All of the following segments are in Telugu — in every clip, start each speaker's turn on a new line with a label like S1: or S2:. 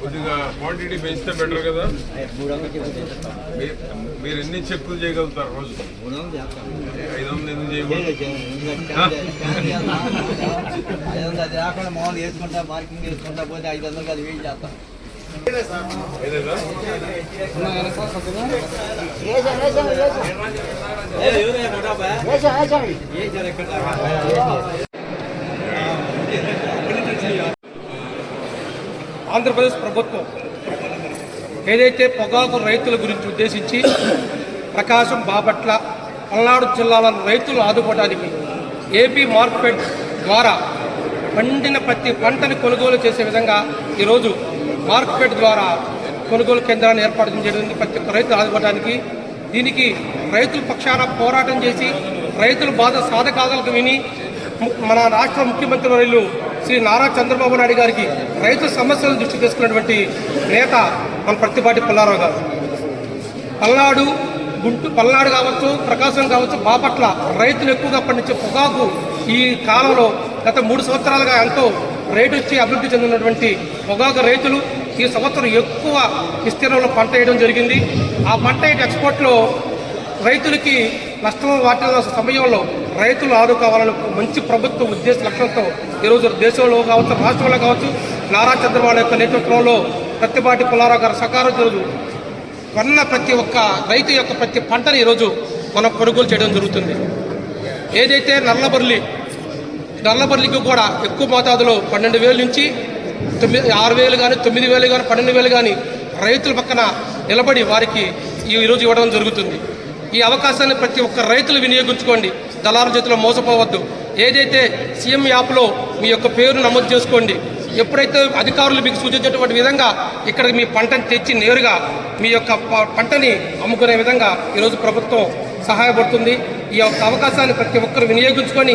S1: కొద్దిగా క్వాంటిటీ పెంచితే బెటర్ కదా మీరు ఎన్ని చెక్కులు చేయగలుగుతారు రోజు ఐదు వందలు ఎందుకు చేయకూడదు
S2: మామూలు వేసుకుంటా మార్కింగ్ వేసుకుంటా పోతే ఐదు వందలు అది వెయిట్ చేస్తాం
S1: ఏదేదా
S3: ఆంధ్రప్రదేశ్ ప్రభుత్వం ఏదైతే పొగాకు రైతుల గురించి ఉద్దేశించి ప్రకాశం బాపట్ల పల్నాడు జిల్లాల రైతులు ఆదుకోవడానికి ఏపీ మార్కెట్ ద్వారా పండిన ప్రతి పంటని కొనుగోలు చేసే విధంగా ఈరోజు మార్కెట్ ద్వారా కొనుగోలు కేంద్రాన్ని ఏర్పాటు చేయడం ప్రతి ఒక్క ఆదుకోవడానికి దీనికి రైతుల పక్షాన పోరాటం చేసి రైతుల బాధ సాధకాలకు విని మన రాష్ట్ర ముఖ్యమంత్రి వర్యులు శ్రీ నారా చంద్రబాబు నాయుడు గారికి రైతు సమస్యలను దృష్టి చేసుకున్నటువంటి నేత మన ప్రతిపాటి పుల్లారావు గారు. పల్నాడు గుంటూ పల్నాడు కావచ్చు ప్రకాశం కావచ్చు బాపట్ల రైతులు ఎక్కువగా పండించే పొగాకు ఈ కాలంలో గత మూడు సంవత్సరాలుగా ఎంతో రేటు వచ్చి అభివృద్ధి చెందినటువంటి పొగాకు రైతులు ఈ సంవత్సరం ఎక్కువ విస్తీర్ణంలో పంట వేయడం జరిగింది. ఆ పంట ఎక్స్పోర్ట్లో రైతులకి నష్టం వాటిల్ల సమయంలో రైతులు ఆదుకోవాలని మంచి ప్రభుత్వ ఉద్దేశ లక్ష్యంతో ఈరోజు దేశంలో కావచ్చు రాష్ట్రంలో కావచ్చు నారా చంద్రబాబు యొక్క నేతృత్వంలో ప్రతిపాటి పుల్లారావు గారు సకారం ఈరోజు కొన్న ప్రతి ఒక్క రైతు యొక్క ప్రతి పంటని ఈరోజు మనం కొనుగోలు చేయడం జరుగుతుంది. ఏదైతే నల్లబర్లి నల్లబర్లికి కూడా ఎక్కువ మోతాదులో పన్నెండు వేల నుంచి తొమ్మిది ఆరు వేలు కానీ తొమ్మిది వేలు కానీ పన్నెండు వేలు కానీ రైతుల పక్కన నిలబడి వారికి ఈరోజు ఇవ్వడం జరుగుతుంది. ఈ అవకాశాన్ని ప్రతి ఒక్క రైతులు వినియోగించుకోండి. దళారుల చేతిలో మోసపోవద్దు. ఏదైతే సీఎం యాప్లో మీ యొక్క పేరు నమోదు చేసుకోండి ఎప్పుడైతే అధికారులు మీకు సూచించేటువంటి విధంగా ఇక్కడ మీ పంటను తెచ్చి నేరుగా మీ యొక్క పంటని అమ్ముకునే విధంగా ఈరోజు ప్రభుత్వం సహాయపడుతుంది. ఈ యొక్క అవకాశాన్ని ప్రతి ఒక్కరు వినియోగించుకొని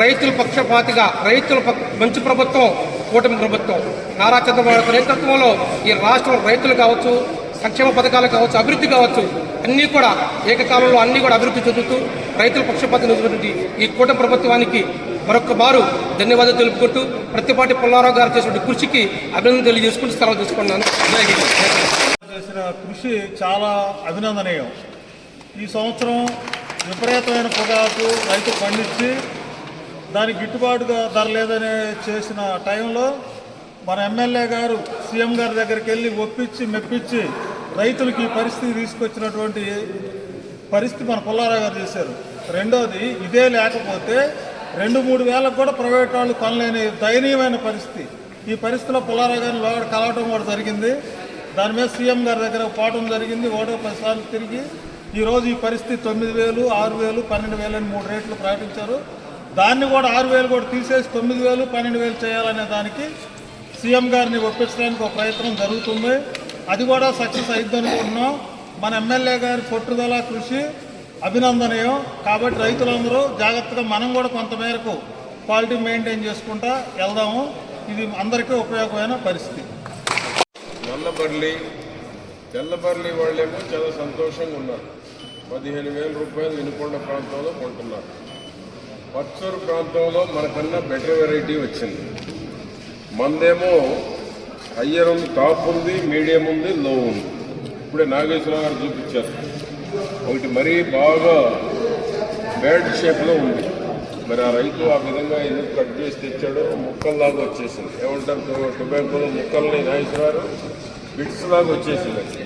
S3: రైతుల పక్షపాతిగా రైతుల మంచి ప్రభుత్వం కూటమి ప్రభుత్వం. నారా చంద్రబాబు నాయకత్వంలో నేతృత్వంలో ఈ రాష్ట్రం రైతులు కావచ్చు సంక్షేమ పథకాలు కావచ్చు అభివృద్ధి కావచ్చు అన్నీ కూడా ఏకకాలంలో అన్నీ కూడా అభివృద్ధి చెందుతూ రైతుల పక్షపాతి ఈ కూటమి ప్రభుత్వానికి మరొక మారు ధన్యవాదాలు తెలుపుకుంటూ ప్రతిపాటి పుల్లారావు గారు చేసిన కృషికి అభినందన తెలియజేసుకుంటూ సెలవు తీసుకున్నాను.
S4: చేసిన కృషి చాలా అభినందనీయం. ఈ సంవత్సరం విపరీతమైన పొగాకు రైతు పండించి దానికి గిట్టుబాటుగా ధర లేదని చేసిన టైంలో మన ఎమ్మెల్యే గారు సీఎం గారి దగ్గరికి వెళ్ళి ఒప్పించి మెప్పించి రైతులకి ఈ పరిస్థితి తీసుకొచ్చినటువంటి పరిస్థితి మన పుల్లారావు గారు చేశారు. రెండోది ఇదే లేకపోతే రెండు మూడు వేలకు కూడా ప్రైవేట్ వాళ్ళు కొనలేని దయనీయమైన పరిస్థితి. ఈ పరిస్థితిలో పుల్లారావు గారిని లోపల కలవటం కూడా జరిగింది. దాని మీద సీఎం గారి దగ్గర పోవడం జరిగింది. ఓటో పది సార్లు తిరిగి ఈరోజు ఈ పరిస్థితి తొమ్మిది వేలు ఆరు వేలు పన్నెండు వేలు అని మూడు రేట్లు ప్రకటించారు. దాన్ని కూడా ఆరు వేలు కూడా తీసేసి తొమ్మిది వేలు పన్నెండు వేలు చేయాలనే దానికి సీఎం గారిని ఒప్పించడానికి ఒక ప్రయత్నం జరుగుతుంది. అది కూడా సక్సెస్ అయింది అనుకుంటున్నాం. మన ఎమ్మెల్యే గారి పట్టుదల కృషి అభినందనీయం. కాబట్టి రైతులందరూ జాగ్రత్తగా మనం కూడా కొంతమేరకు క్వాలిటీ మెయింటైన్ చేసుకుంటా వెళ్దాము. ఇది అందరికీ ఉపయోగమైన పరిస్థితి.
S1: నల్లబర్లి తెల్లబర్లి వాళ్ళేమో చాలా సంతోషంగా ఉన్నారు. పదిహేను వేల రూపాయలు వినుకొండ ప్రాంతంలో కొంటున్నారు. పచ్చూరు ప్రాంతంలో మనకన్నా బెటర్ వెరైటీ వచ్చింది. మందేమో హయ్యర్ ఉంది టాప్ ఉంది మీడియం ఉంది లో ఉంది. ఇప్పుడే నాగేశ్వరరావు గారు చూపించారు. ఒకటి మరీ బాగా బ్యాడ్ షేప్లో ఉంది. మరి ఆ రైతు ఆ విధంగా ఎందుకు కట్ చేసి తెచ్చాడో ముక్కల్లాగా వచ్చేసింది. ఏమంటారు? టొ- టొబాకోలో ముక్కల్ని నాగేశ్వరరావు బిట్స్ లాగా వచ్చేసింది.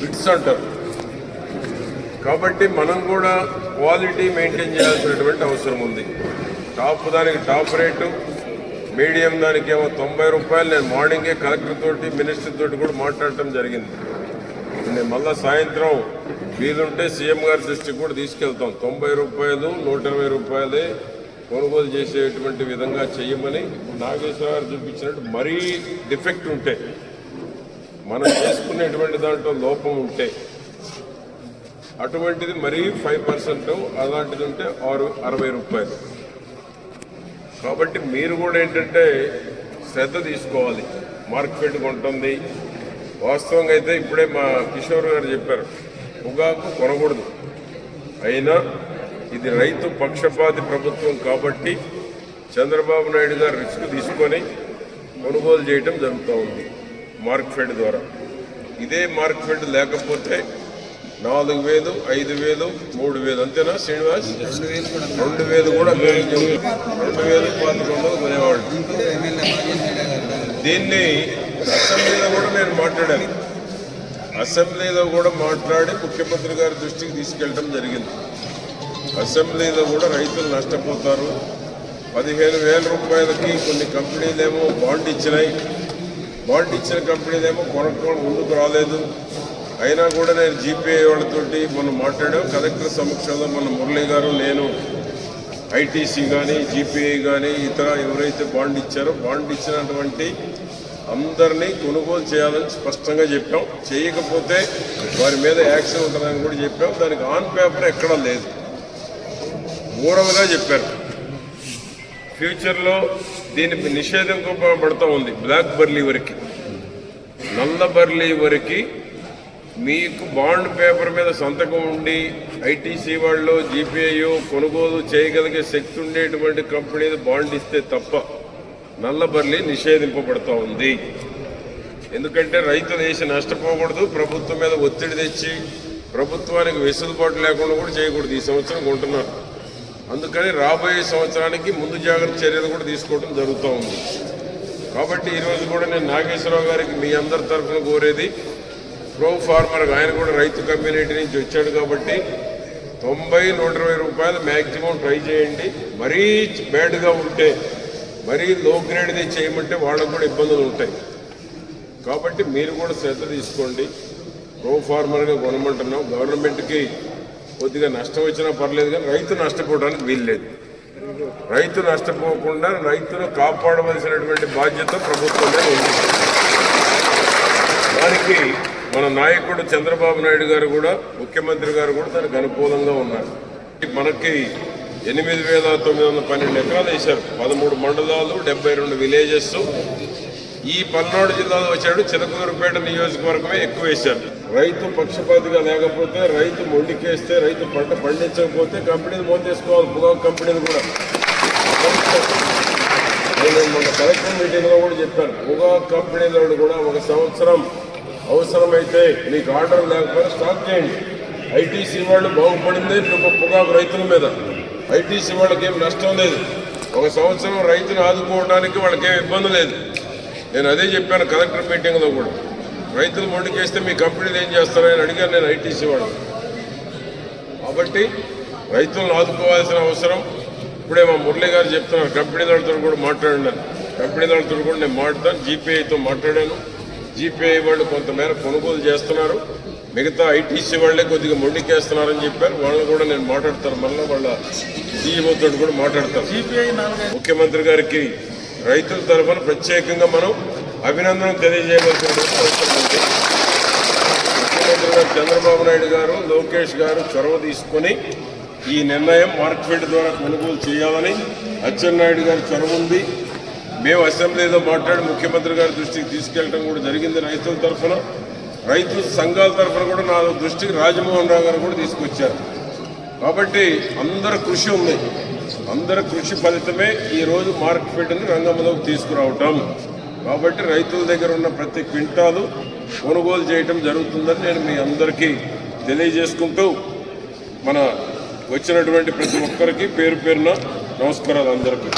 S1: బిట్స్ అంటారు. కాబట్టి మనం కూడా క్వాలిటీ మెయింటైన్ చేయాల్సినటువంటి అవసరం ఉంది. టాప్ దానికి టాప్ రేటు మీడియం దానికి ఏమో తొంభై రూపాయలు. నేను మార్నింగే కలెక్టర్ తోటి మినిస్టర్ తోటి కూడా మాట్లాడటం జరిగింది. నేను మళ్ళీ సాయంత్రం వీలుంటే సీఎం గారి దృష్టికి కూడా తీసుకెళ్తాం. తొంభై రూపాయలు నూట ఇరవై రూపాయలే కొనుగోలు చేసేటువంటి విధంగా చేయమని నాగేశ్వర గారు చూపించినట్టు మరీ డిఫెక్ట్ ఉంటే మనం చేసుకునేటువంటి దాంట్లో లోపం ఉంటే అటువంటిది మరీ ఫైవ్ పర్సెంట్ అలాంటిది ఉంటే ఆరు అరవై రూపాయలు. కాబట్టి మీరు కూడా ఏంటంటే శ్రద్ధ తీసుకోవాలి. మార్కెట్ కొంటుంది వాస్తవంగా అయితే ఇప్పుడే మా కిషోర్ గారు చెప్పారు పొగాకు కొనకూడదు. అయినా ఇది రైతు పక్షపాతి ప్రభుత్వం కాబట్టి చంద్రబాబు నాయుడు గారు రిస్క్ తీసుకొని కొనుగోలు చేయటం జరుగుతూ ఉంది మార్క్ఫెడ్ ద్వారా. ఇదే మార్క్ఫెడ్ లేకపోతే నాలుగు వేలు ఐదు వేలు మూడు వేలు. అంతేనా శ్రీనివాస్? రెండు వేలు కూడా రెండు వేలు పాతిక కొనేవాళ్ళు. దీన్ని అసెంబ్లీలో కూడా నేను మాట్లాడాను. అసెంబ్లీలో కూడా మాట్లాడి ముఖ్యమంత్రి గారి దృష్టికి తీసుకెళ్ళడం జరిగింది. అసెంబ్లీలో కూడా రైతులు నష్టపోతారు. పదిహేను వేల రూపాయలకి కొన్ని కంపెనీలేమో బాండ్ ఇచ్చినాయి. బాండ్ ఇచ్చిన కంపెనీలేమో కొనుక్కోవడం ముందుకు రాలేదు. అయినా కూడా నేను జీపీఐ వాళ్ళతోటి మొన్న మాట్లాడాం. కలెక్టర్ సమక్షంలో మన మురళి గారు నేను ఐటీసీ కానీ జీపీఐ కానీ ఇతర ఎవరైతే బాండ్ ఇచ్చారో బాండ్ ఇచ్చినటువంటి అందరినీ కొనుగోలు చేయాలని స్పష్టంగా చెప్పాం. చేయకపోతే వారి మీద యాక్షన్ ఉంటుందని కూడా చెప్పాం. దానికి ఆన్ పేపర్ ఎక్కడా లేదు. మూడవగా చెప్పారు. ఫ్యూచర్లో దీని నిషేధింపబడుతూ ఉంది. బ్లాక్ బర్లీ వరకు. నల్ల బర్లీ వరకు మీకు బాండ్ పేపర్ మీద సంతకం ఉండి ఐటీసీ వాళ్ళు జీపీఐ కొనుగోలు చేయగలిగే శక్తి ఉండేటువంటి కంపెనీలు బాండ్ ఇస్తే తప్ప నల్లబర్లి నిషేధింపబడుతూ ఉంది. ఎందుకంటే రైతులు వేసి నష్టపోకూడదు ప్రభుత్వం మీద ఒత్తిడి తెచ్చి ప్రభుత్వానికి వెసులుబాటు లేకుండా కూడా చేయకూడదు. ఈ సంవత్సరం కొంటున్నారు. అందుకని రాబోయే సంవత్సరానికి ముందు జాగ్రత్త చర్యలు కూడా తీసుకోవడం జరుగుతూ ఉంది. కాబట్టి ఈరోజు కూడా నేను నాగేశ్వరరావు గారికి మీ అందరి తరఫున కోరేది ప్రో ఫార్మర్ ఆయన కూడా రైతు కమ్యూనిటీ నుంచి వచ్చాడు కాబట్టి తొంభై నూట ఇరవై రూపాయలు మ్యాక్సిమం ట్రై చేయండి. మరీ బ్యాడ్గా ఉంటే మరీ లో గ్రేడ్ది చేయమంటే వాళ్ళకు కూడా ఇబ్బందులు ఉంటాయి. కాబట్టి మీరు కూడా శ్రద్ధ తీసుకోండి. ప్రో ఫార్మర్గా కొనమంటున్నాం. గవర్నమెంట్కి కొద్దిగా నష్టం వచ్చినా పర్లేదు కానీ రైతు నష్టపోవడానికి వీల్లేదు. రైతు నష్టపోకుండా రైతును కాపాడవలసినటువంటి బాధ్యత ప్రభుత్వం ఉంది. దానికి మన నాయకుడు చంద్రబాబు నాయుడు గారు కూడా ముఖ్యమంత్రి గారు కూడా దానికి అనుకూలంగా ఉన్నారు. మనకి ఎనిమిది వేల తొమ్మిది వందల పన్నెండు ఎకరాలు వేశారు. పదమూడు మండలాలు డెబ్బై రెండు విలేజెస్ ఈ పల్నాడు జిల్లాలో వచ్చాడు చిలకూరుపేట నియోజకవర్గమే ఎక్కువ వేశారు. రైతు పక్షపాతిగా లేకపోతే రైతు మొండికేస్తే రైతు పంట పండించకపోతే కంపెనీలు మోతేసుకోవాలి పొగాకు కంపెనీలు కూడా. నేను మొన్న కలెక్టర్ మీటింగ్లో కూడా చెప్పాను. పొగాకు కంపెనీలో కూడా ఒక సంవత్సరం అవసరమైతే మీకు ఆర్డర్ లేకపోతే స్టాప్ చేయండి. ఐటీసీ వాళ్ళు బాగుపడింది పొగాకు రైతుల మీద. ఐటీసీ వాళ్ళకి ఏం నష్టం లేదు. ఒక సంవత్సరం రైతును ఆదుకోవడానికి వాళ్ళకి ఏం ఇబ్బంది లేదు. నేను అదే చెప్పాను కలెక్టర్ మీటింగ్లో కూడా. రైతులు మొండికేస్తే మీ కంపెనీలు ఏం చేస్తారని అడిగాను నేను ఐటీసీ వాళ్ళు. కాబట్టి రైతులను ఆదుకోవాల్సిన అవసరం. ఇప్పుడే మా మురళి గారు చెప్తున్నారు కంపెనీ కంపెనీలతో కూడా మాట్లాడినాను కంపెనీలతో కూడా నేను మాట్లాడతాను జీపీఐతో మాట్లాడాను. జీపీఐ వాళ్ళు కొంతమేర కొనుగోలు చేస్తున్నారు. మిగతా ఐటీసీ వాళ్ళే కొద్దిగా మొండికేస్తున్నారని చెప్పారు. వాళ్ళని కూడా నేను మాట్లాడతాను. మళ్ళీ వాళ్ళ సీఎంఓతో కూడా మాట్లాడతాను. ముఖ్యమంత్రి గారికి రైతుల తరఫున ప్రత్యేకంగా మనం అభినందన తెలియజేయవలసిన ముఖ్యమంత్రి గారు చంద్రబాబు నాయుడు గారు లోకేష్ గారు చొరవ తీసుకొని ఈ నిర్ణయం మార్కెట్ ద్వారా కొనుగోలు చేయాలని అచ్చెన్నాయుడు గారి చొరవ ఉంది. మేము అసెంబ్లీలో మాట్లాడి ముఖ్యమంత్రి గారి దృష్టికి తీసుకెళ్ళడం కూడా జరిగింది రైతుల తరఫున. రైతు సంఘాల తరఫున కూడా నా దృష్టికి రాజమోహన్ రావు గారు కూడా తీసుకొచ్చారు. కాబట్టి అందరి కృషి ఉంది. అందరి కృషి ఫలితమే ఈరోజు మార్కెట్ని రంగంలోకి తీసుకురావటం. కాబట్టి రైతుల దగ్గర ఉన్న ప్రతి క్వింటాలు కొనుగోలు చేయటం జరుగుతుందని నేను మీ అందరికీ తెలియజేసుకుంటూ మన వచ్చినటువంటి ప్రతి ఒక్కరికి పేరు పేరున నమస్కారాలు అందరికీ.